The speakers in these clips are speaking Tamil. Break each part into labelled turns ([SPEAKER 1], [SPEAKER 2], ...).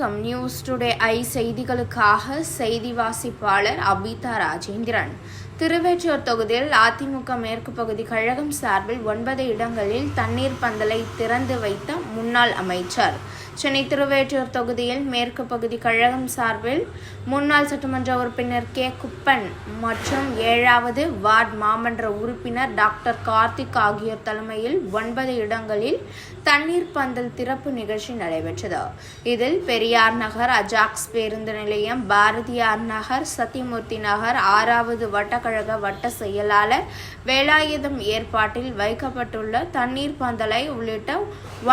[SPEAKER 1] வணக்கம். நியூஸ் டுடே ஐ செய்திகளுக்காக செய்தி வாசிப்பாளர் அபிதா ராஜேந்திரன். திருவெற்றூர் தொகுதியில் அதிமுக மேற்கு பகுதி கழகம் சார்பில் ஒன்பது இடங்களில் தண்ணீர் பந்தலை திறந்து வைத்த முன்னாள் அமைச்சர். சென்னை திருவேற்றூர் தொகுதியில் மேற்கு பகுதி கழகம் சார்பில் முன்னாள் சட்டமன்ற உறுப்பினர் கே. குப்பன் மற்றும் ஏழாவது வார்டு மாமன்ற உறுப்பினர் டாக்டர் கார்த்திக் ஆகியோர் தலைமையில் ஒன்பது இடங்களில் தண்ணீர் பந்தல் திறப்பு நிகழ்ச்சி நடைபெற்றது. இதில் பெரியார் நகர் அஜாக்ஸ் பேருந்து நிலையம் பாரதியார் நகர் சத்தியமூர்த்தி நகர் ஆறாவது வட்டக்கழக வட்ட செயலாளர் வேலாயுதம் ஏற்பாட்டில் வைக்கப்பட்டுள்ள தண்ணீர் பந்தலை உள்ளிட்ட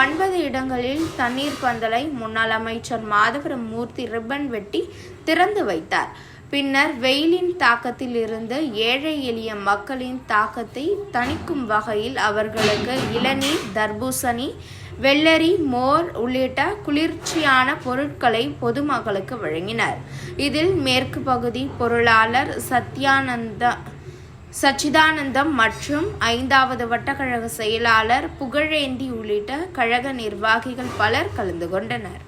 [SPEAKER 1] ஒன்பது இடங்களில் தண்ணீர் பந்தல் முன்னாள் அமைச்சர் மாதவரம் மூர்த்தி ரிப்பன் வெட்டி திறந்து வைத்தார். பின்னர் வெயிலின் தாக்கத்தில் இருந்து ஏழை எளிய மக்களின் தாக்கத்தை தணிக்கும் வகையில் அவர்களுக்கு இளநீர் தர்பூசணி வெள்ளரி மோர் உள்ளிட்ட குளிர்ச்சியான பொருட்களை பொதுமக்களுக்கு வழங்கினர். இதில் மேற்கு பகுதி பொருளாளர் சத்யானந்தா சச்சிதானந்தம் மற்றும் ஐந்தாவது வட்டக்கழக செயலாளர் புகழேந்தி உள்ளிட்ட கழக நிர்வாகிகள் பலர் கலந்து கொண்டனர்.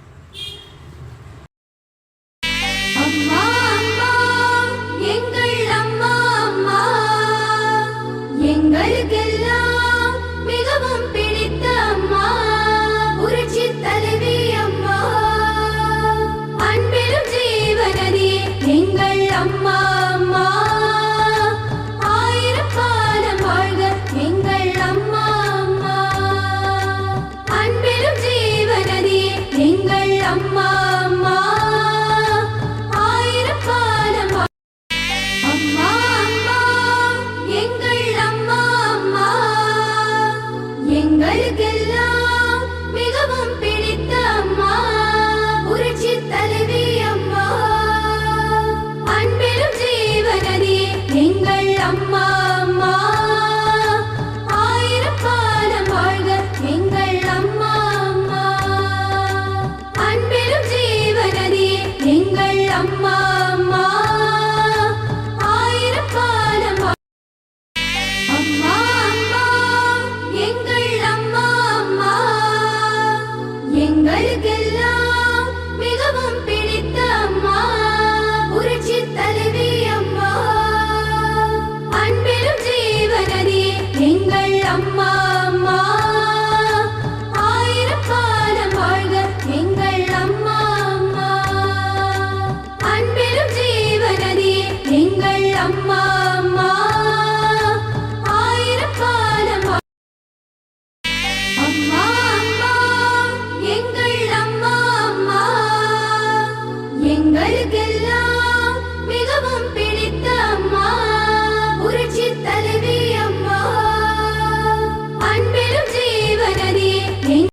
[SPEAKER 2] love.